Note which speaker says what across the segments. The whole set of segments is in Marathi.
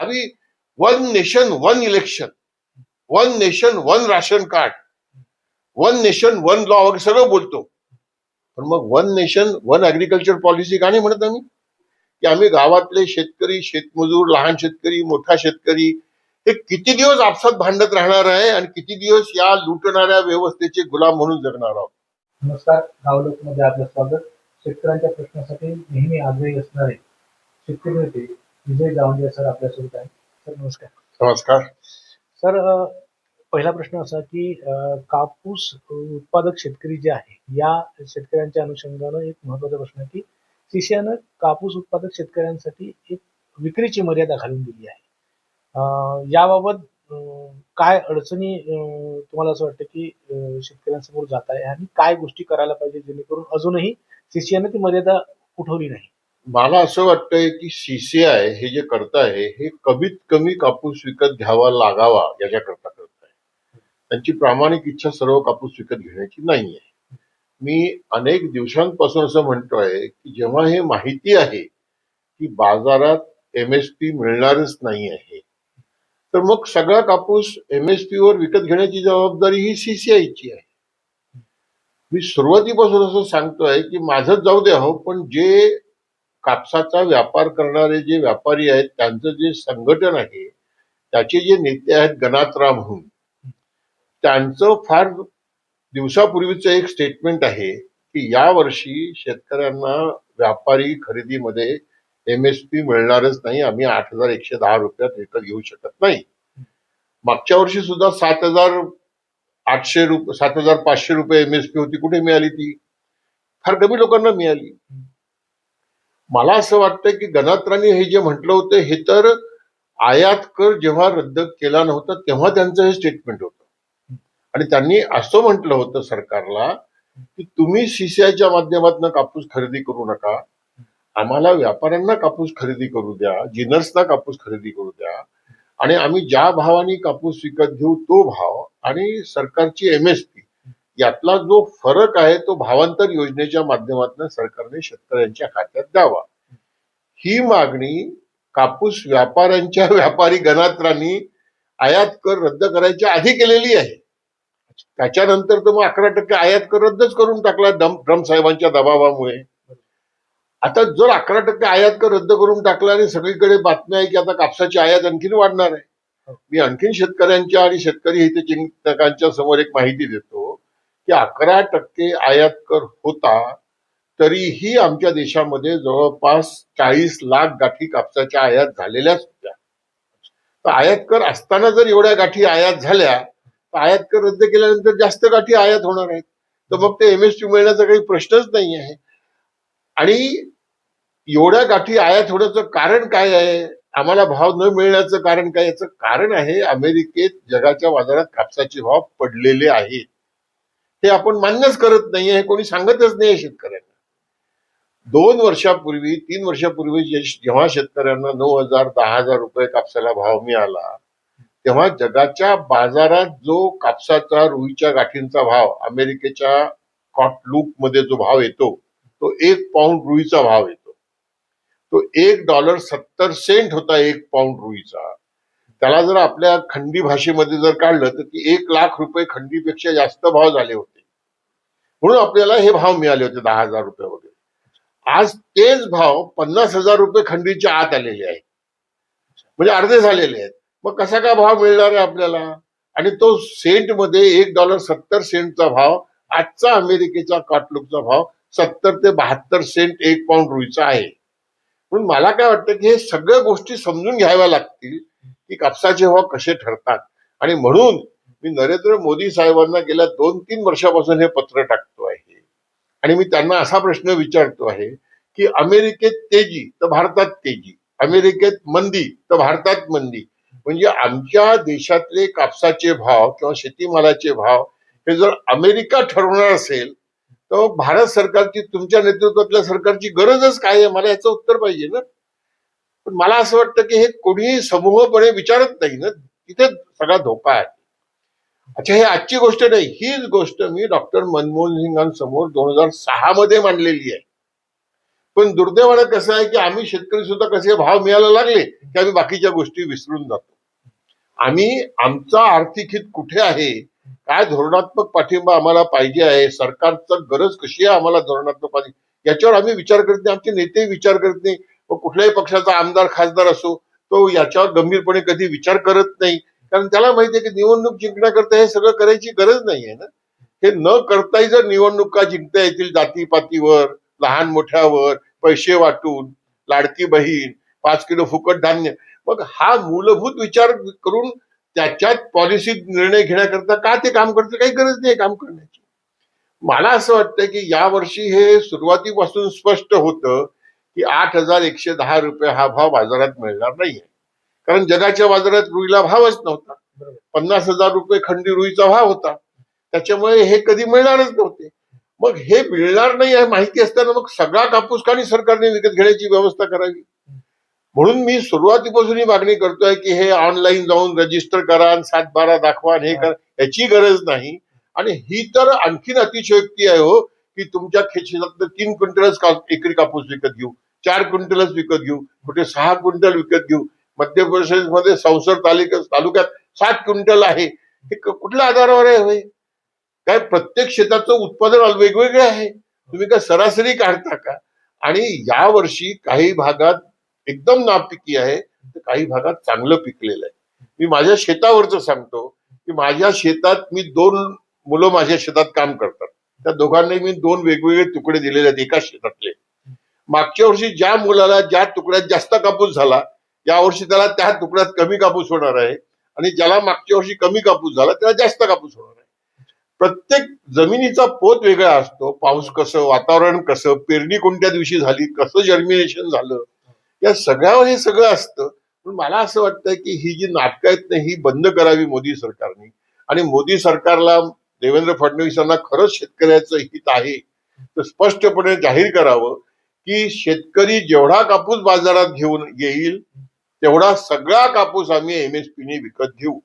Speaker 1: आम्ही one nation one election one nation one ration card one nation one law वगैरे सगळं बोलतो. पण मग one nation one agriculture policy का नाही म्हणत आम्ही? की आम्ही गावातले शेतकरी शेतमजूर लहान शेतकरी मोठा शेतकरी हे किती दिवस आपसात भांडत राहणार आहे आणि किती दिवस या लुटणाऱ्या व्यवस्थेचे गुलाम म्हणून जगणार आहोत?
Speaker 2: नमस्कार गावलोकमध्ये आपलं स्वागत. शेतकऱ्यांच्या प्रश्नासाठी नेहमी आग्रही असणारे शेतकरी नेते विजय गावंडे सर आपल्यासोबत आहेत. सर नमस्कार.
Speaker 1: नमस्कार.
Speaker 2: सर पहिला प्रश्न असा की कापूस उत्पादक शेतकरी जे आहे या शेतकऱ्यांच्या अनुषंगानं एक महत्त्वाचा प्रश्न आहे की सीसीआयनं कापूस उत्पादक शेतकऱ्यांसाठी एक विक्रीची मर्यादा घालून दिली आहे. याबाबत काय अडचणी तुम्हाला असं वाटतं की शेतकऱ्यांसमोर जात आहे आणि काय गोष्टी करायला पाहिजे जेणेकरून अजूनही सीसीआयनं ती मर्यादा उठवली नाही?
Speaker 1: मला असं वाटतंय की सीसीआय हे जे करत आहे हे कमीत कमी कापूस विकत घ्यावा लागावा याच्याकरता करत आहे त्यांची प्रामाणिक इच्छा सर्व कापूस विकत घेण्याची नाही आहे मी अनेक दिवसांपासून असं म्हणतोय की जेव्हा हे माहिती आहे की बाजारात एमएसपी मिळणारच नाही आहे तर मग सगळा कापूस एमएसपी वर विकत घेण्याची जबाबदारी ही सीसीआयची आहे. मी सुरुवातीपासून असं सांगतोय की माझंच जाऊ द्या हो पण जे कापसाचा व्यापार करणारे जे व्यापारी आहेत त्यांचं जे संघटन आहे त्याचे जे नेते आहेत गणात्रा म्हणून त्यांचं फार दिवसापूर्वीचं एक स्टेटमेंट आहे की या वर्षी शेतकऱ्यांना व्यापारी खरेदीमध्ये एमएसपी मिळणारच नाही आम्ही आठ हजार एकशे दहा रुपयात विकत घेऊ शकत नाही. मागच्या वर्षी सुद्धा सात हजार आठशे रुपये सात हजार पाचशे रुपये एम एस पी होती कुठे मिळाली ती? फार कमी लोकांना मिळाली. मला असं वाटतं की गणात्रांनी हे जे म्हटलं होतं हे तर आयात कर जेव्हा रद्द केला नव्हता तेव्हा त्यांचं हे स्टेटमेंट होतं. आणि त्यांनी असं म्हटलं होतं सरकारला की तुम्ही सीसीआयच्या माध्यमातून कापूस खरेदी करू नका. आम्हाला व्यापाऱ्यांना कापूस खरेदी करू द्या जिनर्सना कापूस खरेदी करू द्या. आणि आम्ही ज्या भावाने कापूस विकत घेऊ तो भाव आणि सरकारची एमएसपी यातला जो फरक आहे तो भावांतर योजनेच्या माध्यमातून सरकारने शेतकऱ्यांच्या खात्यात द्यावा. ही मागणी कापूस व्यापाऱ्यांच्या व्यापारी गणात्रांनी आयात कर रद्द करायच्या आधी केलेली आहे. त्याच्यानंतर तर मग अकरा टक्के आयात कर रद्दच करून टाकला डम ट्रम्प साहेबांच्या दबावामुळे. आता जर अकरा टक्के आयात कर रद्द करून टाकला आणि सगळीकडे बातम्या आहे की आता कापसाची आयात आणखीन वाढणार आहे. मी आणखीन शेतकऱ्यांच्या आणि शेतकरी हित चिंतकांच्या समोर एक माहिती देतो. की अकरा टक्के आयात कर होता तरीही आमच्या देशामध्ये जवळपास चाळीस लाख गाठी कापसाच्या आयात झालेल्याच होत्या. तर आयात कर असताना जर एवढ्या गाठी आयात झाल्या तर आयात कर रद्द केल्यानंतर जास्त गाठी आयात होणार आहेत. तर मग ते एमएसपी मिळण्याचा काही प्रश्नच नाही आहे. आणि एवढ्या गाठी आयात होण्याचं कारण काय आहे? आम्हाला भाव न मिळण्याचं कारण काय? याचं कारण आहे अमेरिकेत जगाच्या बाजारात कापसाचे भाव पडलेले आहेत. हे आपण मान्यच करत नाहीये हे कोणी सांगतच नाही शेतकऱ्यांना. दोन वर्षापूर्वी तीन वर्षापूर्वी जेव्हा शेतकऱ्यांना नऊ हजार दहा हजार रुपये कापसाला भाव मिळाला तेव्हा जगाच्या बाजारात जो कापसाचा रुईच्या गाठींचा भाव अमेरिकेच्या कॉट लूपमध्ये जो भाव येतो तो एक पाऊंड रुईचा भाव येतो. तो एक डॉलर सत्तर सेंट होता एक पाऊंड रुईचा. त्याला जर आपल्या खंडी भाषेमध्ये जर काढलं तर ती एक लाख रुपये खंडीपेक्षा जास्त भाव झाले होते. म्हणून आपल्याला हे भाव मिळाले होते दहा हजार रुपये वगैरे. आज तेच भाव पन्नास हजार रुपये खंडीच्या आत आलेले आहेत. म्हणजे अर्धे झालेले आहेत. मग कसा काय भाव मिळणार आहे आपल्याला? आणि तो सेंटमध्ये एक डॉलर सत्तर सेंटचा भाव आजचा अमेरिकेचा कॉटलुकचा भाव सत्तर ते बहात्तर सेंट एक पाऊंड रुईचा आहे. म्हणून मला काय वाटतं की हे सगळ्या गोष्टी समजून घ्याव्या लागतील. की कापसाचे भाव कसे ठरतात? आणि म्हणून मी नरेंद्र मोदी साहेबांना गेल्या दोन तीन वर्षापासून हे पत्र टाकतो आहे. आणि मी त्यांना असा प्रश्न विचारतो आहे की अमेरिकेत तेजी तर भारतात तेजी. अमेरिकेत मंदी तर भारतात मंदी. म्हणजे आमच्या देशातले कापसाचे भाव किंवा शेतीमालाचे भाव हे जर अमेरिका ठरवणार असेल तर भारत सरकारची तुमच्या नेतृत्वातल्या सरकारची गरजच काय आहे? मला याचं उत्तर पाहिजे ना. पण मला असं वाटतं की हे कोणीही समूहपणे विचारत नाही ना. तिथे सगळा धोका आहे. अच्छा हे आजची गोष्ट नाही. हीच गोष्ट मी डॉक्टर मनमोहन सिंगांसमोर दोन हजार सहा मध्ये मांडलेली आहे. पण दुर्दैवानं कसं आहे की आम्ही शेतकरी सुद्धा कसे भाव मिळायला लागले की आम्ही बाकीच्या गोष्टी विसरून जातो. आम्ही आमचा आर्थिक हित कुठे आहे? काय धोरणात्मक पाठिंबा आम्हाला पाहिजे आहे? सरकारचं गरज कशी आहे आम्हाला धोरणात्मक पाहिजे याच्यावर आम्ही विचार करत नाही. आमचे नेते विचार करत नाही. व कुठल्याही पक्षाचा आमदार खासदार असो तो याच्यावर गंभीरपणे कधी विचार करत नाही. कारण त्याला माहिती आहे की निवडणूक जिंकण्याकरता हे सगळं करायची गरज नाहीये ना. हे न करताही जर निवडणुका जिंकता येतील जातीपातीवर लहान मोठ्यावर पैसे वाटून लाडकी बहीण पाच किलो फुकट धान्य मग हा मूलभूत विचार करून त्याच्यात पॉलिसी निर्णय घेण्याकरता का ते काम करतं काही गरज नाही काम करण्याची. मला असं वाटतं की यावर्षी हे सुरुवातीपासून स्पष्ट होतं की आठ हजार एकशे दहा रुपये हा भाव बाजारात मिळणार नाहीये. कारण जगाच्या बाजारात रुईला भावच नव्हता. पन्नास हजार रुपये खंडी रुईचा भाव होता. त्याच्यामुळे हे कधी मिळणारच नव्हते. मग हे मिळणार नाही हे माहिती असताना मग सगळा कापूस का सरकारने विकत घेण्याची व्यवस्था करावी. म्हणून मी सुरुवातीपासून ही मागणी करतोय की हे ऑनलाईन जाऊन रजिस्टर करा आणि सात बारा दाखवा हे करा. याची गरज नाही. आणि ही तर आणखीन अतिशयोक्ती आहे हो. की तुमच्या शेतात तीन क्विंटलच का- एकरी कापूस विकत घेऊ चार क्विंटलच विकत घेऊ कुठे सहा क्विंटल विकत घेऊ. मध्य प्रदेशमध्ये संसद तालुक्यात तालुक्यात सात क्विंटल आहे. हे कुठल्या आधारावर आहे काय प्रत्येक शेताचं उत्पादन वेगवेगळे आहे. तुम्ही काय सरासरी काढता का? आणि या वर्षी काही भागात एकदम नापिकी आहे तर काही भागात चांगलं पिकलेलं आहे. मी माझ्या शेतावरचं सांगतो की माझ्या शेतात मी दोन मुलं माझ्या शेतात काम करतात. त्या दोघांनी मी दोन वेगवेगळे तुकडे दिलेले आहेत एका शेतातले. मागच्या वर्षी ज्या मुलाला ज्या तुकड्यात जास्त कापूस झाला या वर्षी त्याला त्या तुकड्यात कमी कापूस होणार आहे आणि ज्याला मागच्या वर्षी कमी कापूस झाला त्याला जास्त कापूस होणार आहे. प्रत्येक जमिनीचा पोत वेगळा असतो. पाऊस कसं वातावरण कसं पेरणी कोणत्या दिवशी झाली कसं जर्मिनेशन झालं या सगळ्यावर हे सगळं असतं. पण मला असं वाटतं की ही जी नाटकं आहेत ना ही बंद करावी मोदी सरकारने. आणि मोदी सरकारला देवेंद्र फडणवीस यांना खरंच शेतकऱ्याचं हित आहे. तर स्पष्टपणे जाहीर करावं की शेतकरी जेवढा कापूस बाजारात घेऊन येईल तेवढा सगळा कापूस आम्ही एमएसपीने विकत घेऊ.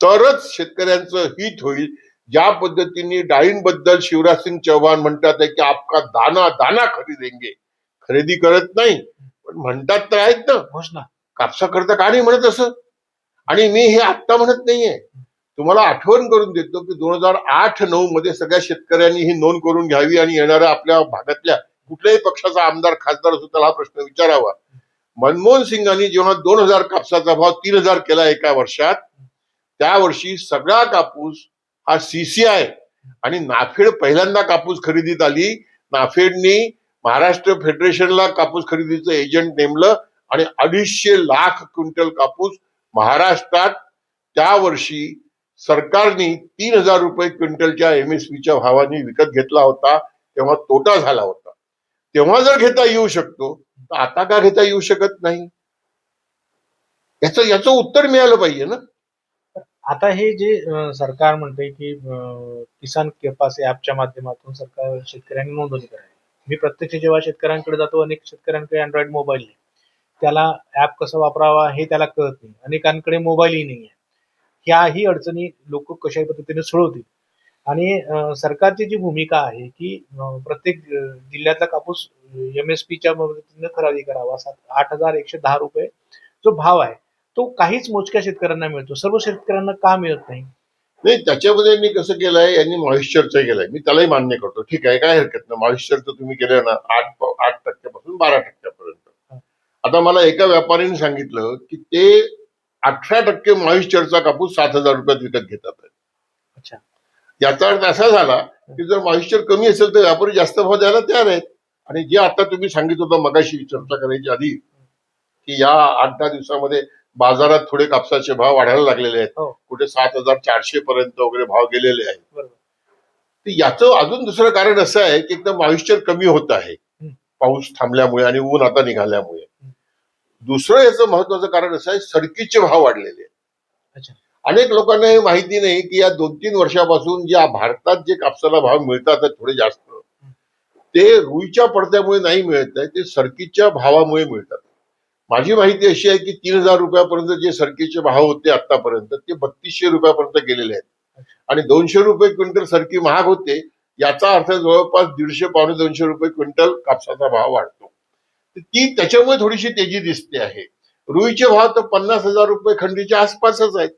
Speaker 1: तरच शेतकऱ्यांचं हित होईल. ज्या पद्धतीने डाळींबद्दल शिवराज सिंग चौहान म्हणतात की आपका दाना दाना खरीदेंगे. खरेदी करत नाही पण म्हणतात तर आहेत ना. कापसाकरता का नाही म्हणत असं? आणि मी हे आत्ता म्हणत नाहीये. तुम्हाला आठवण करून देतो की दोन हजार आठ नऊ मध्ये सगळ्या शेतकऱ्यांनी ही नोंद करून घ्यावी आणि येणाऱ्या आपल्या भागातल्या कुठल्याही पक्षाचा आमदार खासदार असो त्याला हा प्रश्न विचारावा. मनमोहन सिंगांनी जेव्हा दोन हजार कापसाचा भाव तीन हजार केला एका वर्षात त्या वर्षी सगळा कापूस हा सीसीआय आणि नाफेड पहिल्यांदा कापूस खरेदीत आली. नाफेडनी महाराष्ट्र फेडरेशनला कापूस खरेदीचं एजंट नेमलं आणि अडीचशे लाख क्विंटल कापूस महाराष्ट्रात त्या वर्षी सरकारने तीन हजार रुपये क्विंटलच्या एमएसपीच्या भावाने विकत घेतला होता तेव्हा तोटा झाला होता. तेव्हा जर घेता येऊ शकतो तर आता का घेता येऊ शकत नाही? याच याचं उत्तर मिळालं पाहिजे ना.
Speaker 2: आता हे जे सरकार म्हणते की किसान केपास ऍपच्या माध्यमातून सरकार शेतकऱ्यांनी नोंदणी करावी. मी प्रत्यक्ष जेव्हा शेतकऱ्यांकडे जातो अनेक शेतकऱ्यांकडे अँड्रॉइड मोबाईल नाही त्याला ऍप कसं वापरावा हे त्याला कळत नाही. अनेकांकडे मोबाईलही नाही आहे ह्याही अडचणी लोक कशाही पद्धतीने सोडवतील. आणि सरकारची जी भूमिका आहे की प्रत्येक जिल्ह्यातला कापूस एम एस पीच्या मदतीने खरेदी करावा सात आठ हजार एकशे दहा रुपये जो भाव आहे तो काहीच मोजक्या शेतकऱ्यांना मिळतो. सर्व शेतकऱ्यांना का मिळत नाही?
Speaker 1: नाही त्याच्यामध्ये मी कसं केलंय यांनी मॉइश्चरचं केलंय. मी त्यालाही मान्य करतो. ठीक आहे काय हरकत नाही. मॉइश्चरचं तुम्ही केलं ना आठ आठ टक्क्यापासून बारा टक्क्यापर्यंत. आता मला एका व्यापाऱ्याने सांगितलं की ते अठरा टक्के मॉइश्चरचा कापूस सात हजार रुपयात विकत घेतात.
Speaker 2: अच्छा.
Speaker 1: याचा अर्थ असा झाला की जर मॉइश्चर कमी असेल तर व्यापारी जास्त भाव द्यायला तयार आहेत. आणि जे आता तुम्ही सांगितलं होतं मगाशी चर्चा करायची आधी की या आठ दहा दिवसामध्ये बाजारात थोडे कापसाचे भाव वाढायला लागलेले आहेत.
Speaker 2: हो.
Speaker 1: कुठे सात हजार चारशे पर्यंत वगैरे भाव गेलेले आहेत. याचं अजून दुसरं कारण असं आहे की एकदम मॉइश्चर कमी होत आहे. पाऊस थांबल्यामुळे आणि ऊन आता निघाल्यामुळे. दुसरं याचं महत्वाचं कारण असं आहे सरकीचे भाव वाढलेले आहेत. अनेक लोकांना हे माहिती नाही की या दोन तीन वर्षापासून ज्या भारतात जे कापसाला भाव मिळतात थोडे जास्त. ते रुईच्या पडद्यामुळे नाही मिळत आहे ते सरकीच्या भावामुळे मिळतात. माझी माहिती अशी आहे की तीन हजार रुपयापर्यंत जे सरकीचे भाव होते आतापर्यंत ते बत्तीसशे रुपयापर्यंत गेलेले आहेत. आणि दोनशे रुपये क्विंटल सरकी महाग होते याचा अर्थ जवळपास दीडशे पावणे दोनशे रुपये क्विंटल कापसाचा भाव वाढतो. ती त्याच्यामुळे थोडीशी तेजी दिसते आहे. रुईचे भाव तर पन्नास हजार रुपये खंडीच्या आसपासच आहेत.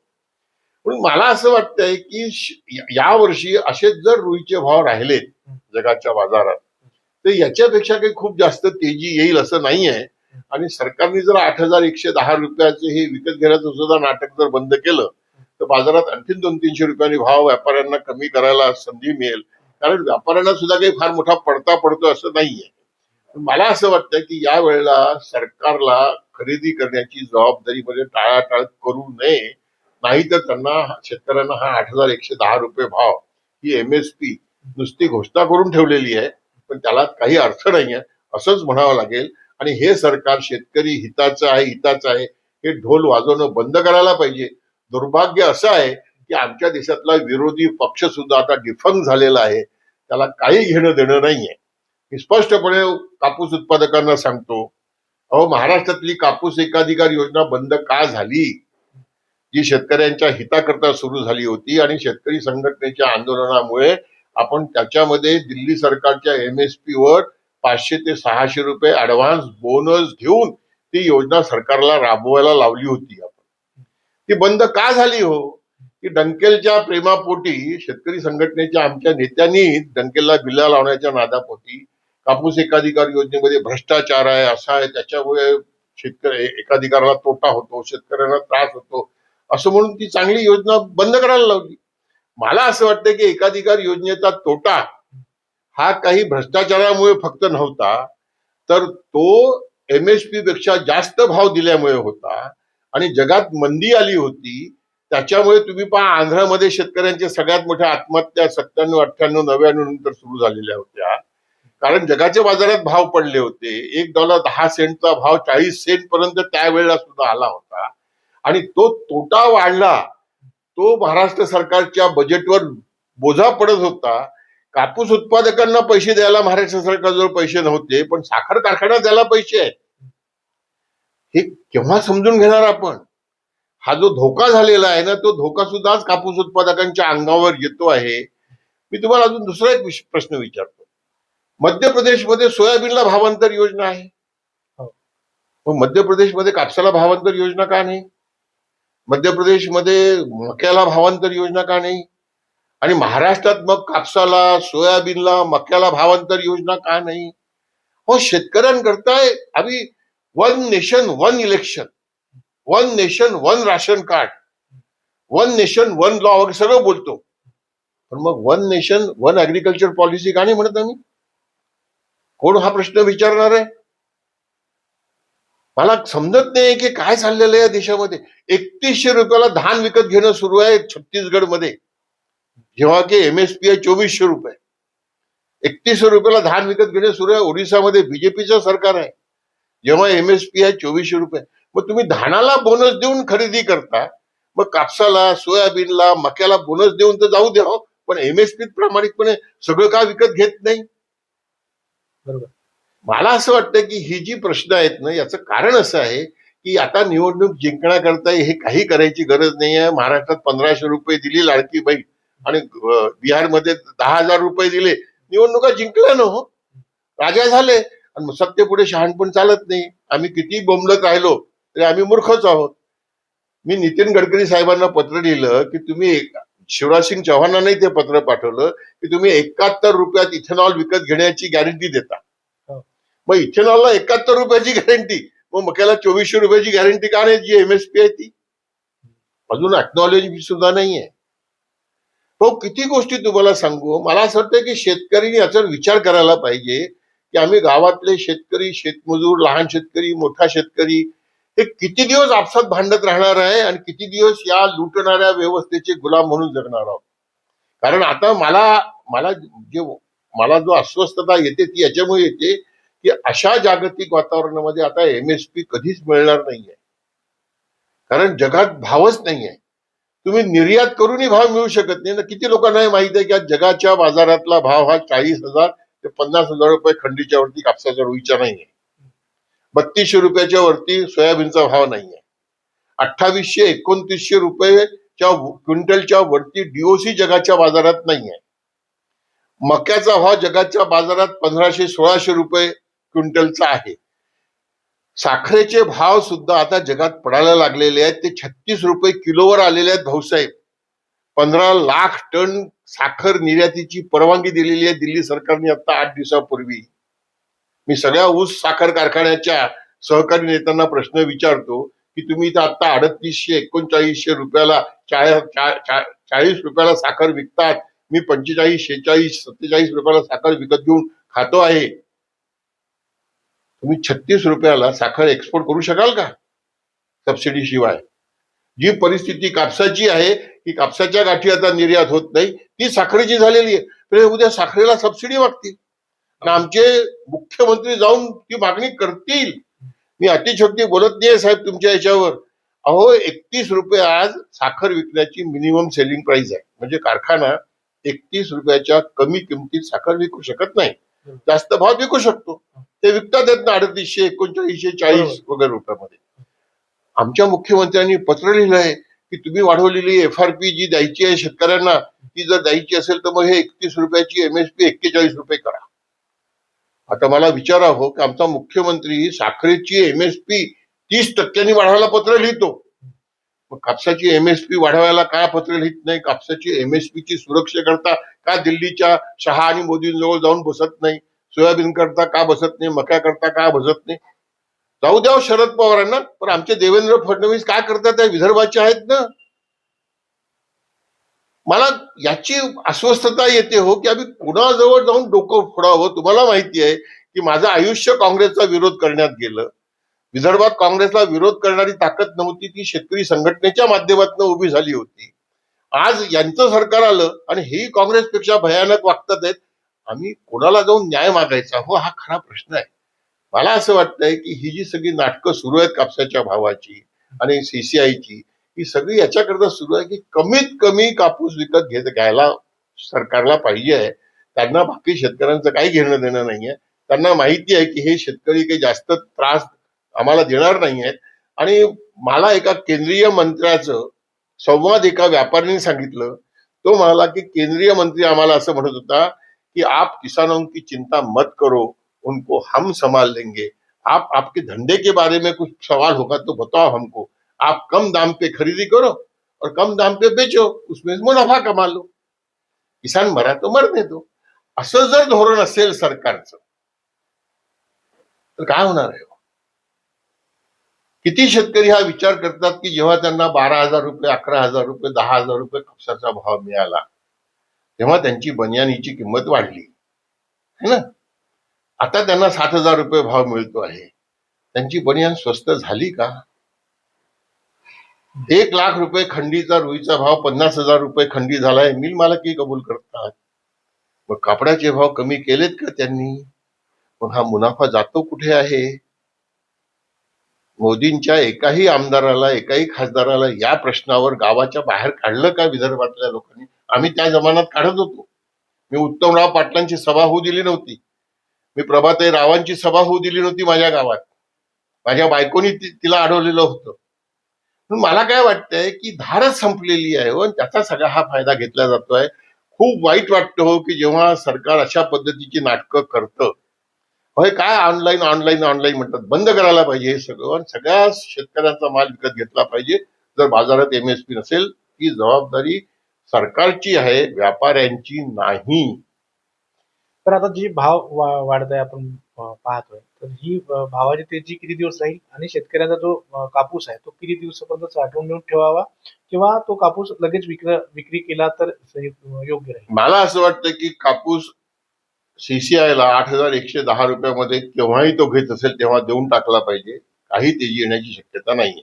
Speaker 1: पण मला असं वाटतंय की या वर्षी असेच जर रुईचे भाव राहिलेत जगाच्या बाजारात तर याच्यापेक्षा काही खूप जास्त तेजी येईल असं नाही आहे आणि सरकारने जर आठ हजार एकशे दहा रुपयाचे हे विकत घेण्याचं सुद्धा नाटक जर बंद केलं तर बाजारात आणखी दोन तीनशे रुपयांनी भाव व्यापाऱ्यांना कमी करायला संधी मिळेल. कारण व्यापाऱ्यांना सुद्धा काही फार मोठा पडता पडतो असं नाहीये. मला असं वाटतं की या वेळेला सरकारला खरेदी करण्याची जबाबदारीमध्ये टाळाटाळ करू नये. नाही तर त्यांना शेतकऱ्यांना हा आठ हजार एकशे दहा रुपये भाव ही एम एस पी नुसती घोषणा करून ठेवलेली आहे. पण त्याला काही अर्थ नाही आहे असंच म्हणावं लागेल. आणि हे सरकार शेतकरी हिताचं आहे हिताचं आहे. हे ढोल वाजवणं बंद करायला पाहिजे. दुर्भाग्य असं आहे की आमच्या देशातला विरोधी पक्ष सुद्धा आता डिफंग झालेला आहे. त्याला काही घेणं देणं नाहीये. मी स्पष्टपणे कापूस उत्पादकांना सांगतो अहो महाराष्ट्रातली कापूस एकाधिकार योजना बंद का झाली? जी शेतकऱ्यांच्या हिताकरता सुरू झाली होती आणि शेतकरी संघटनेच्या आंदोलनामुळे आपण त्याच्यामध्ये दिल्ली सरकारच्या एमएसपी वर पाचशे ते सहाशे रुपये ऍडव्हान्स बोनस घेऊन ती योजना सरकारला राबवायला लावली होती आपण. ती बंद का झाली हो? की डंकेलच्या प्रेमापोटी शेतकरी संघटनेच्या आमच्या नेत्यांनी डंकेलला बिल्ला लावण्याच्या नादापोटी कापूस एकाधिकार योजनेमध्ये भ्रष्टाचार आहे असा आहे त्याच्यामुळे शेतकरी एकाधिकाराला तोटा होतो शेतकऱ्यांना त्रास होतो. असं म्हणून ती चांगली योजना बंद करायला लावली. मला असं वाटतं की एकाधिकार योजनेचा तोटा हा काही भ्रष्टाचारामुळे फक्त नव्हता तर तो एम एस पी पेक्षा जास्त भाव दिल्यामुळे होता आणि जगात मंदी आली होती. त्याच्यामुळे तुम्ही पहा आंध्रामध्ये शेतकऱ्यांच्या सगळ्यात मोठ्या आत्महत्या सत्त्याण्णव अठ्ठ्याण्णव नव्याण्णव नंतर सुरू झालेल्या होत्या. कारण जगाच्या बाजारात भाव पडले होते. एक डॉलर दहा सेंटचा भाव चाळीस सेंट पर्यंत त्यावेळेला सुद्धा आला होता. आणि तो तोटा वाढला. तो महाराष्ट्र सरकारच्या बजेटवर बोजा पडत होता. कापूस उत्पादकांना पैसे द्यायला महाराष्ट्र सरकारजवळ पैसे नव्हते पण साखर कारखाना द्यायला पैसे आहेत. हे केव्हा समजून घेणार आपण? हा जो धोका झालेला आहे ना तो धोका सुद्धा आज कापूस उत्पादकांच्या अंगावर येतो आहे. मी तुम्हाला अजून दुसरा एक प्रश्न विचारतो. मध्य प्रदेशमध्ये सोयाबीनला भावांतर योजना आहे.
Speaker 2: हो.
Speaker 1: पण मध्य प्रदेशमध्ये कापसाला भावांतर योजना का नाही? मध्य प्रदेशमध्ये मक्याला भावांतर योजना का नाही? आणि महाराष्ट्रात मग कापसाला सोयाबीनला मक्याला भावांतर योजना का नाही? हो शेतकऱ्यांकरता आम्ही one nation one election one nation one ration card one nation one law वगैरे सगळं बोलतो. पण मग one nation one agriculture policy का नाही म्हणत आम्ही? कोण हा प्रश्न विचारणार आहे? मला समजत नाही की काय चाललेलं आहे या देशामध्ये. एकतीसशे रुपयाला धान विकत घेणं सुरू आहे छत्तीसगडमध्ये. जेव्हा की एम एस पी आहे चोवीसशे रुपये. एकतीसशे रुपयाला धान विकत घेणं सुरू आहे ओरिसामध्ये बीजेपीचं सरकार आहे. जेव्हा एम एस पी आहे चोवीसशे रुपये. मग तुम्ही धानाला बोनस देऊन खरेदी करता. मग कापसाला सोयाबीनला मक्याला बोनस देऊन तर जाऊ द्या हो. पण पी प्रामाणिकपणे सगळं का विकत घेत नाही?
Speaker 2: बरोबर.
Speaker 1: मला असं वाटतं की ही जी प्रश्न आहेत ना याचं कारण असं आहे की आता निवडणूक जिंकण्याकरता हे काही करायची गरज नाही आहे. महाराष्ट्रात पंधराशे रुपये दिली लाडकी बहीण आणि बिहारमध्ये दहा हजार रुपये दिले. निवडणुका जिंकल्या ना हो. राजा झाले. आणि सत्य पुढे शहाणपण चालत नाही. आम्ही किती बोंबलत राहिलो तरी आम्ही मूर्खच आहोत. मी नितीन गडकरी साहेबांना पत्र लिहिलं की तुम्ही शिवराज सिंग चौहानांनाही ते पत्र पाठवलं की तुम्ही एकाहत्तर रुपयात इथेनॉल विकत घेण्याची गॅरंटी देता.
Speaker 2: हो.
Speaker 1: मग इथेनॉलला एकाहत्तर रुपयाची गॅरंटी मग मक्याला चोवीसशे रुपयाची गॅरंटी का नाही जी एमएसपी आहे ती? अजून अक्नॉलेज सुद्धा नाहीये. हो किती गोष्टी तुम्हाला सांगू? मला असं वाटतं की शेतकऱ्यांनी याचा विचार करायला पाहिजे की आम्ही गावातले शेतकरी शेतमजूर लहान शेतकरी मोठा शेतकरी हे किती दिवस आपसात भांडत राहणार आहे आणि किती दिवस या लुटणाऱ्या व्यवस्थेचे गुलाम म्हणून जगणार आहोत? कारण आता मला मला जे मला जो अस्वस्थता येते ती याच्यामुळे येते की अशा जागतिक वातावरणामध्ये आता एम एस पी कधीच मिळणार नाहीये. कारण जगात भावच नाहीये. तुम्ही निर्यात करूनही भाव मिळू शकत नाही. ना किती लोकांना हे माहीत आहे की आज जगाच्या बाजारातला भाव हा चाळीस हजार ते पन्नास हजार रुपये खंडीच्या वरती कापसाच्या रुईचा नाहीये. बत्तीसशे रुपयाच्या वरती सोयाबीनचा भाव नाहीये. अठ्ठावीसशे एकोणतीसशे रुपयेच्या क्विंटलच्या वरती डीओसी जगाच्या बाजारात नाहीये. मक्याचा भाव जगाच्या बाजारात पंधराशे सोळाशे रुपये क्विंटलचा आहे. साखरेचे भाव सुद्धा आता जगात पडायला लागलेले आहेत. ते छत्तीस रुपये किलोवर आलेले आहेत भाऊसाहेब. पंधरा लाख टन साखर निर्यातीची परवानगी दिलेली आहे दिल्ली सरकारने आता आठ दिवसापूर्वी. मी सगळ्या ऊस साखर कारखान्याच्या सहकारी नेत्यांना प्रश्न विचारतो की तुम्ही इथं आता अडतीसशे एकोणचाळीसशे रुपयाला चाळीस चाळीस रुपयाला साखर विकतात. मी पंचेचाळीस शेहेचाळीस सत्तेचाळीस रुपयाला साखर विकत घेऊन खातो आहे. तुम्ही छत्तीस रुपयाला साखर एक्सपोर्ट करू शकाल का? सबसिडी शिवाय. जी परिस्थिती कापसाची आहे की कापसाच्या गाठी आता निर्यात होत नाही ती साखरेची झालेली आहे. तर उद्या साखरेला सबसिडी मागतील आणि आमचे मुख्यमंत्री जाऊन ती मागणी करतील. मी अतिशोक्ती बोलत नाहीये साहेब तुमच्या याच्यावर. अहो एकतीस रुपये आज साखर विकण्याची मिनिमम सेलिंग प्राइस आहे. म्हणजे कारखाना एकतीस रुपयाच्या कमी किमतीत साखर विकू शकत नाही. जास्त भाव विकू शकतो. ते विकतात आहेत ना अडतीसशे एकोणचाळीसशे चाळीस वगैरे रुपयामध्ये. आमच्या मुख्यमंत्र्यांनी पत्र लिहिलंय की तुम्ही वाढवलेली एफ आर पी जी द्यायची आहे शेतकऱ्यांना ती जर द्यायची असेल तर मग हे एकतीस रुपयाची एमएसपी एक्केचाळीस रुपये करा. आता मला विचारा हो की आमचा मुख्यमंत्री साखरेची एमएसपी तीस टक्क्यांनी वाढवायला पत्र लिहितो. मग कापसाची एमएसपी वाढवायला का पत्र लिहित नाही? कापसाची एमएसपी ची सुरक्षेकरता का दिल्लीच्या शहा आणि मोदींजवळ जाऊन बसत नाही? सोयाबीन करता का बसत नाही? मका करता का बसत नाही? जाऊ द्या हो शरद पवारांना पण आमचे देवेंद्र फडणवीस काय करतात? त्या विदर्भाचे आहेत ना. मला याची अस्वस्थता येते हो की आम्ही कुणाजवळ जाऊन डोकं फोडावं? तुम्हाला माहिती आहे की माझं आयुष्य काँग्रेसचा विरोध करण्यात गेलं. विदर्भात काँग्रेसला विरोध करणारी ताकद नव्हती ती शेतकरी संघटनेच्या माध्यमातून उभी झाली होती. आज यांचं सरकार आलं आणि हेही काँग्रेसपेक्षा भयानक वागतात आहेत. आम्ही कोणाला जाऊन न्याय मागायचा? हो हा खरा प्रश्न आहे. मला असं वाटतंय की ही जी सगळी नाटकं सुरू आहेत कापसाच्या भावाची आणि सीसीआयची ही सगळी याच्याकरता सुरू आहे की कमीत कमी कापूस विकत घेत घ्यायला सरकारला पाहिजे आहे. त्यांना बाकी शेतकऱ्यांचं काही घेणं देणं नाहीये त्यांना माहिती आहे की हे शेतकरी काही जास्त त्रास आम्हाला देणार नाही आहेत. आणि मला एका केंद्रीय मंत्र्याचं संवाद एका व्यापाऱ्याने सांगितलं. तो म्हणाला की केंद्रीय मंत्री आम्हाला असं म्हणत होता कि आप किसानों की चिंता मत करो उनको हम संभाल लेंगे. आप आपके धंधे के बारे में कुछ सवाल होगा तो बताओ हमको. आप कम दाम पे खरीदी करो और कम दाम पे बेचो उसमें मुनाफा कमा लो। किसान मरा तो मरने दो। असं जर धोरण असेल सरकारचं तर काय होणार आहे? किती शेतकरी हा विचार करतात की जेव्हा त्यांना बारा हजार रुपये अकरा हजार रुपये दहा हजार रुपये कापसाचा भाव मिळाला तेव्हा त्यांची बनियानीची किंमत वाढली. है ना? आता त्यांना सात हजार रुपये भाव मिळतो आहे. त्यांची बनियान स्वस्त झाली का? एक लाख रुपये खंडीचा रुईचा भाव पन्नास हजार रुपये खंडी झालाय. मिल मालकही कबूल करतात. मग कापडाचे भाव कमी केलेत का त्यांनी? मग हा मुनाफा जातो कुठे आहे? मोदींच्या एकाही आमदाराला एकाही खासदाराला या प्रश्नावर गावाच्या बाहेर काढलं का विदर्भातल्या लोकांनी? आम्ही त्या जमान्यात काढत होतो. मी उत्तमराव पाटलांची सभा होऊ दिली नव्हती. मी प्रभाताई रावांची सभा होऊ दिली नव्हती माझ्या गावात. माझ्या बायकोनी तिला अडवलेलं होतं. मला काय वाटतंय की धारच संपलेली आहे हो, आणि त्याचा सगळा हा फायदा घेतला जातोय. खूप वाईट वाटतं हो की जेव्हा सरकार अशा पद्धतीची नाटकं करतं. होय काय ऑनलाईन ऑनलाईन ऑनलाईन म्हणतात. बंद करायला पाहिजे हे सगळं आणि सगळ्या शेतकऱ्यांचा माल विकत घेतला पाहिजे. जर बाजारात एम एस पी नसेल ती जबाबदारी सरकारची आहे व्यापाऱ्यांची नाही.
Speaker 2: तर आता जी भाव वाढत आहे आपण पाहतोय तर ही भावाची तेजी किती दिवस राहील आणि शेतकऱ्याचा जो कापूस आहे तो किती दिवसापर्यंत साठवून नेऊन ठेवावा किंवा तो कापूस लगेच विक्र विक्री केला तर योग्य राहील?
Speaker 1: मला असं वाटतं की कापूस सीसीआयला आठ हजार एकशे दहा रुपयामध्ये केव्हाही तो घेत असेल तेव्हा देऊन टाकला पाहिजे. काही तेजी येण्याची शक्यता नाहीये.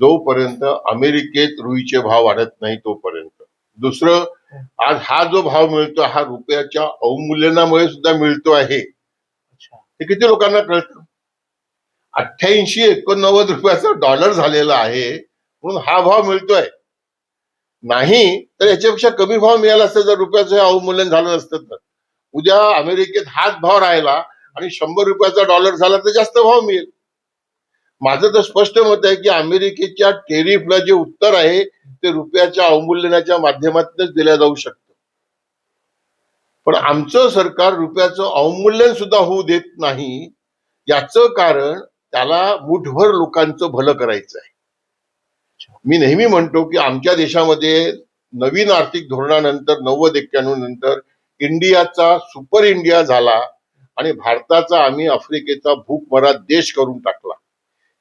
Speaker 1: जोपर्यंत अमेरिकेत रुईचे भाव वाढत नाही तोपर्यंत. दुसरं आज हा जो भाव मिळतो हा रुपयाच्या अवमूल्यनामुळे सुद्धा मिळतो आहे. हे किती लोकांना कळतं? अठ्ठ्याऐंशी एकोणनव्वद रुपयाचा डॉलर झालेला आहे म्हणून हा भाव मिळतोय. नाही तर याच्यापेक्षा कमी भाव मिळाला असतं जर रुपयाचं अवमूल्यन झालं नसतं तर. उद्या अमेरिकेत हाच भाव राहिला आणि शंभर रुपयाचा डॉलर झाला तर जास्त भाव मिळेल. माझं तर स्पष्ट मत आहे की अमेरिकेच्या टेरिफला जे उत्तर आहे ते रुपयाच्या अवमूल्यनाच्या माध्यमातूनच दिल्या जाऊ शकतं. पण आमचं सरकार रुपयाचं अवमूल्यन सुद्धा होऊ देत नाही याचं कारण त्याला मुठभर लोकांचं भलं करायचं आहे मी नेहमी म्हणतो की आमच्या देशामध्ये नवीन आर्थिक धोरणानंतर नव्वद एक्क्याण्णव नंतर इंडियाचा सुपर इंडिया झाला आणि भारताचा आम्ही आफ्रिकेचा भूकमरा देश करून टाकला.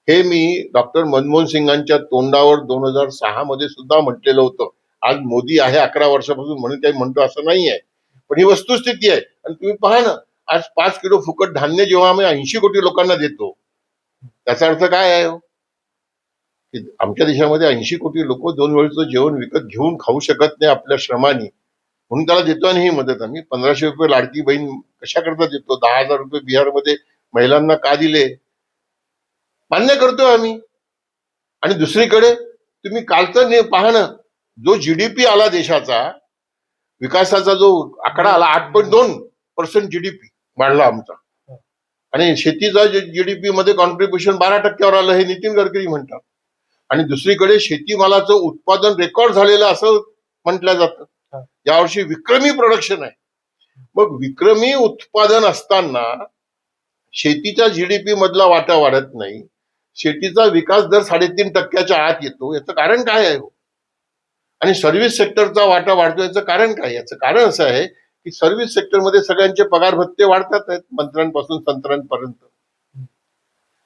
Speaker 1: हे मी डॉक्टर मनमोहन सिंगांच्या तोंडावर दोन हजार सहा मध्ये सुद्धा म्हटलेलं होतं. आज मोदी आहे अकरा वर्षापासून म्हणून काही म्हणतो असं नाही आहे पण ही वस्तुस्थिती आहे. आणि तुम्ही पहा ना आज पाच किलो फुकट धान्य जेव्हा आम्ही ऐंशी कोटी लोकांना देतो त्याचा अर्थ काय आहे हो? की आमच्या देशामध्ये ऐंशी कोटी लोक दोन वेळचं जेवण विकत घेऊन खाऊ शकत नाही आपल्या श्रमाने. म्हणून त्याला देतो आणि ही मदत आम्ही. पंधराशे रुपये लाडकी बहीण कशा करता देतो? दहा हजार रुपये बिहारमध्ये महिलांना का दिले? मान्य करतो आम्ही. आणि दुसरीकडे तुम्ही कालचं ने पहा ना जो जीडीपी आला देशाचा विकासाचा जो आकडा आला आठ पॉईंट दोन पर्सेंट जीडीपी वाढला आमचा. आणि शेतीचा जीडीपी मध्ये कॉन्ट्रीब्युशन बारा टक्क्यावर आलं हे नितीन गडकरी म्हणतात. आणि दुसरीकडे शेतीमालाचं उत्पादन रेकॉर्ड झालेलं असं म्हटलं जातं. यावर्षी विक्रमी प्रोडक्शन आहे. मग विक्रमी उत्पादन असताना शेतीच्या जीडीपी मधला वाटा वाढत नाही. शेतीचा विकास दर साडेतीन टक्क्याच्या आत येतो. याचं कारण काय आहे हो? आणि सर्व्हिस सेक्टरचा वाटा वाढतो याचं कारण काय? याचं कारण असं आहे की सर्व्हिस सेक्टरमध्ये सगळ्यांचे पगार भत्ते वाढतात आहेत मंत्र्यांपासून संत्रांपर्यंत.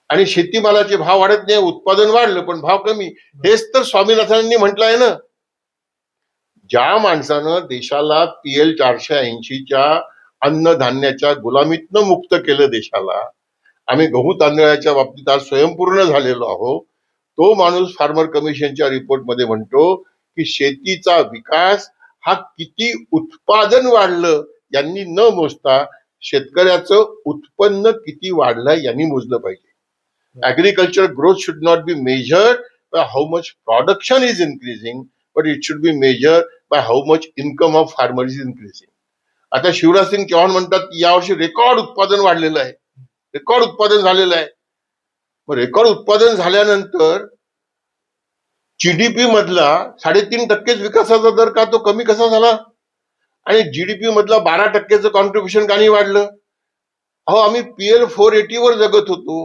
Speaker 1: आणि शेतीमालाचे भाव वाढत नाही उत्पादन वाढलं पण भाव कमी. हेच तर स्वामीनाथनांनी म्हटलं आहे ना. ज्या माणसानं देशाला पीएल चारशे ऐंशीच्या अन्नधान्याच्या गुलामीतनं मुक्त केलं देशाला आम्ही गहू तांदळाच्या बाबतीत आज स्वयंपूर्ण झालेलो आहोत तो माणूस फार्मर कमिशनच्या रिपोर्टमध्ये म्हणतो की शेतीचा विकास हा किती उत्पादन वाढलं यांनी न मोजता शेतकऱ्याचं उत्पन्न किती वाढलं यांनी मोजलं पाहिजे. Agriculture growth should not be measured by how much production is increasing but it should be measure by how much income of farmer is increasing आता शिवराज सिंग चौहान म्हणतात की यावर्षी रेकॉर्ड उत्पादन वाढलेलं आहे. रेकॉर्ड उत्पादन झालेलं आहे. मग रेकॉर्ड उत्पादन झाल्यानंतर जीडीपी मधला साडेतीन टक्केच विकासाचा दर का तो कमी कसा झाला? आणि जीडीपी मधला बारा टक्क्याचं कॉन्ट्रीब्युशन का नाही वाढलं? अहो आम्ही पीएल फोर एटी वर जगत होतो.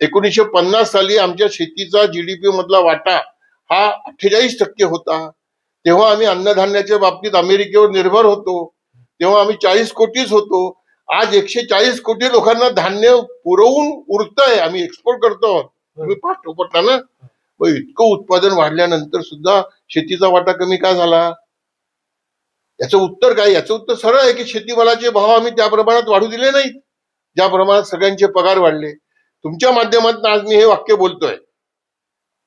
Speaker 1: एकोणीसशे पन्नास साली आमच्या शेतीचा जीडीपी मधला वाटा हा अठ्ठेचाळीस टक्के होता. तेव्हा आम्ही अन्नधान्याच्या बाबतीत अमेरिकेवर निर्भर होतो. तेव्हा आम्ही चाळीस कोटीच होतो. आज एकशे चाळीस कोटी लोकांना धान्य पुरवून उरतंय. आम्ही एक्सपोर्ट करतो. आहोत तुम्ही पाठवता ना मग इतकं उत्पादन वाढल्यानंतर सुद्धा शेतीचा वाटा कमी का झाला? याचं उत्तर काय? याचं उत्तर सरळ आहे की शेतीमालाचे भाव आम्ही त्या प्रमाणात वाढू दिले नाहीत. ज्या प्रमाणात सगळ्यांचे पगार वाढले. तुमच्या माध्यमातून आज मी हे वाक्य बोलतोय.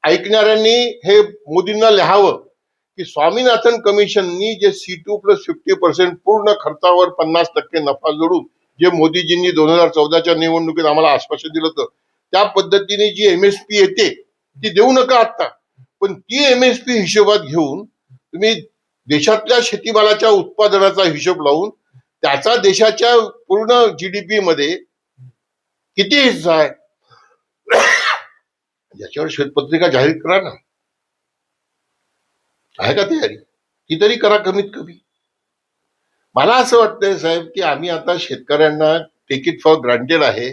Speaker 1: ऐकणाऱ्यांनी हे मोदींना लिहावं की स्वामीनाथन कमिशननी जे C two plus fifty percent पूर्ण खर्चावर पन्नास टक्के नफा जोडून जे मोदीजींनी दोन हजार चौदाच्या निवडणुकीत आम्हाला आश्वासन दिलं होतं त्या पद्धतीने जी एमएसपी येते ती देऊ नका आता पण ती एम एस पी हिशोबात घेऊन तुम्ही देशातल्या शेतीमालाच्या उत्पादनाचा हिशोब लावून त्याचा देशाच्या पूर्ण जीडीपी मध्ये किती हिस्सा आहे? याच्यावर श्वेतपत्रिका जाहीर करा ना. आहे का तयारी? ती तरी करा कमीत कमी. मला असं वाटतंय साहेब की आम्ही आता शेतकऱ्यांना टेक इट फॉर ग्रांटेड आहे.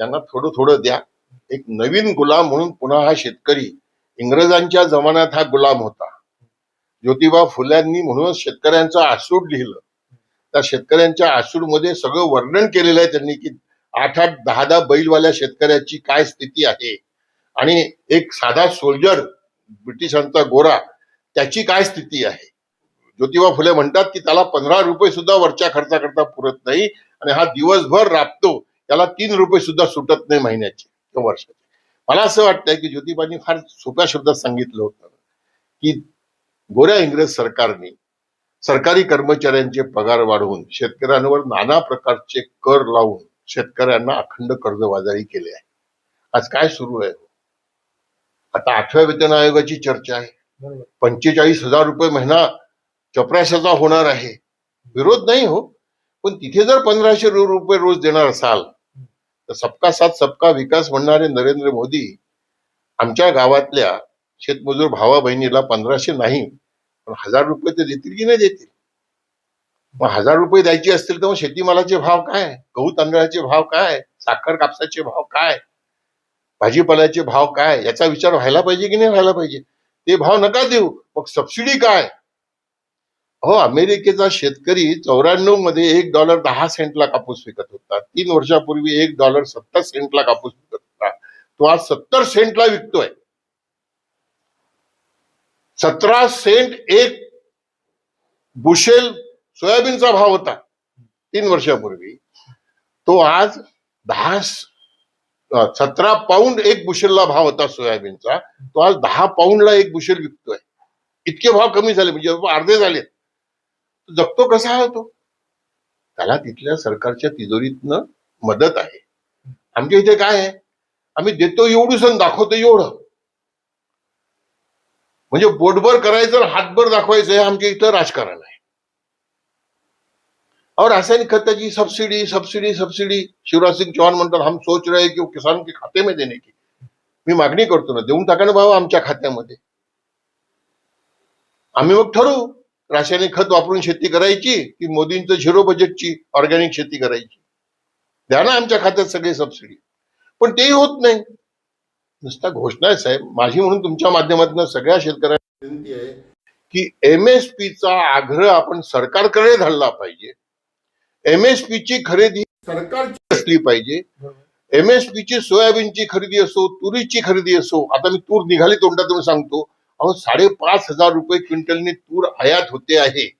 Speaker 1: यांना थोडं थोडं द्या. एक नवीन गुलाम म्हणून पुन्हा हा शेतकरी इंग्रजांच्या जमान्यात हा गुलाम होता. ज्योतिबा फुल्यांनी म्हणूनच शेतकऱ्यांचं आसूड लिहिलं. त्या शेतकऱ्यांच्या आसूडमध्ये सगळं वर्णन केलेलं आहे त्यांनी की आठ आठ दहा दहा बैलवाल्या शेतकऱ्याची काय स्थिती आहे. आणि एक साधा सोल्जर ब्रिटिशांचा गोरा त्याची काय स्थिती आहे? ज्योतिबा फुले म्हणतात की त्याला पंधरा रुपये सुद्धा वरच्या खर्चाकरता पुरत नाही आणि हा दिवसभर राबतो. त्याला तीन रुपये सुद्धा सुटत नाही महिन्याचे. वर्षाचे मला असं वाटतंय की ज्योतिबांनी फार सोप्या शब्दात सांगितलं होतं की गोऱ्या इंग्रज सरकारने सरकारी कर्मचाऱ्यांचे पगार वाढवून शेतकऱ्यांवर नाना प्रकारचे कर लावून शेतकऱ्यांना अखंड कर्जबाजारी केले आहे. आज काय सुरू आहे? आता आठव्या वेतन आयोगाची चर्चा आहे. पंचेचाळीस हजार रुपये महिना चपराशाचा होणार आहे. विरोध नाही हो. पण तिथे जर पंधराशे रुपये रोज देणार असाल तर सबका साथ सबका विकास म्हणणारे नरेंद्र मोदी आमच्या गावातल्या शेतमजूर भावा बहिणीला पंधराशे नाही पण हजार रुपये ते देतील की नाही देतील? मग हजार रुपये द्यायचे असतील तर मग शेतीमालाचे भाव काय? गहू तांदळाचे भाव काय? साखर कापसाचे भाव काय? भाजीपाल्याचे भाव काय? याचा विचार व्हायला पाहिजे की नाही व्हायला पाहिजे? ते भाव नका देऊ मग सबसिडी काय? हो अमेरिकेचा शेतकरी चौऱ्याण्णवमध्ये एक डॉलर दहा सेंटला कापूस विकत होता. तीन वर्षापूर्वी एक डॉलर सत्तर सेंटला कापूस विकत होता. तो आज सत्तर सेंटला विकतोय. सतरा सेंट एक बुशेल सोयाबीनचा भाव होता. तीन वर्षापूर्वी. तो आज दहा सतरा पाऊंड एक बुशेलला भाव होता सोयाबीनचा. तो आज दहा पाऊंडला एक बुशेल विकतोय. इतके भाव कमी झाले म्हणजे अर्धे झाले जगतो कसा होतो त्याला तिथल्या सरकारच्या तिजोरीतनं मदत आहे. आमच्या इथे काय आहे? आम्ही देतो एवढं सण दाखवतो एवढं. म्हणजे बोटभर करायचं हातभर दाखवायचं हे आमच्या इथं राजकारण आहे. और रासायनिक खताची subsidy subsidy subsidy Shivraj Singh Chouhan म्हणतात हम सोच रहे की किसान के खाते में देने की. मी मागणी करतो ना देऊन टाका ना बाबा आमच्या खात्यामध्ये. आम्ही मग ठरवू. रासायनिक खत वापरून शेती करायची की मोदींचं झिरो बजेटची ऑर्गॅनिक शेती करायची. द्या ना आमच्या खात्यात सगळे सबसिडी पण तेही होत नाही. नुसता घोषणा आहे साहेब. माझी म्हणून तुमच्या माध्यमातून सगळ्या शेतकऱ्यांना विनंती आहे की एमएसपी चा आग्रह आपण सरकारकडे धरला पाहिजे. एमएसपी ची खरेदी सरकारची असली पाहिजे.
Speaker 2: एम
Speaker 1: एमएसपी ची सोयाबीनची खरेदी असो तुरीची खरेदी असो आता मी तूर निघाली तोंडातून सांगतो. अहो साडेपाच हजार रुपये क्विंटलने तूर आयात होते आहे.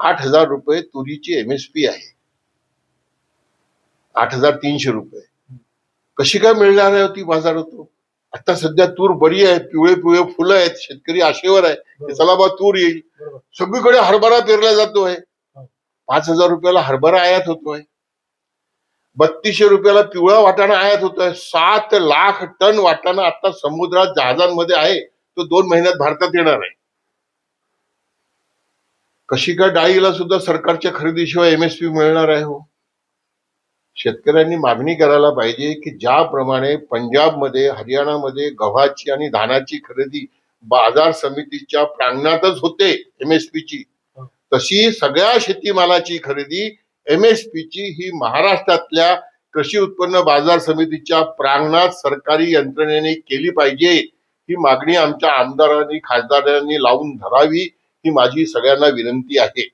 Speaker 1: आठ हजार रुपये तुरीची एमएसपी आहे. आठ हजार तीनशे रुपये. कशी काय मिळणार आहे होती बाजारात आता सध्या तूर बरी आहे पिवळे पिवळे फुलं आहेत शेतकरी आशेवर आहे. चला बा तूर येईल. सगळीकडे हरभरा पेरला जातोय. पाच हजार रुपयाला हरभरा आयात होतोय. बत्तीसशे रुपयाला पिवळा वाटाणा आयात होतोय. सात लाख टन वाटाणा आता समुद्रात जहाजांमध्ये आहे. तो दोन महिन्यात भारतात येणार आहे. कशी काय डाळीला सुद्धा सरकारच्या खरेदीशिवाय एमएसपी मिळणार आहे हो? शेतकऱ्यांनी मागणी करायला पाहिजे की ज्याप्रमाणे पंजाबमध्ये हरियाणामध्ये गव्हाची आणि धानाची खरेदी बाजार समितीच्या प्रांगणातच होते एमएसपीची तशी सगळ्या शेतीमालाची खरेदी एमएसपीची ही महाराष्ट्रातल्या कृषी उत्पन्न बाजार समितीच्या प्रांगणात सरकारी यंत्रणेने केली पाहिजे. ही मागणी आमच्या आमदारांनी खासदारांनी लावून धरावी ही माझी सगळ्यांना विनंती आहे.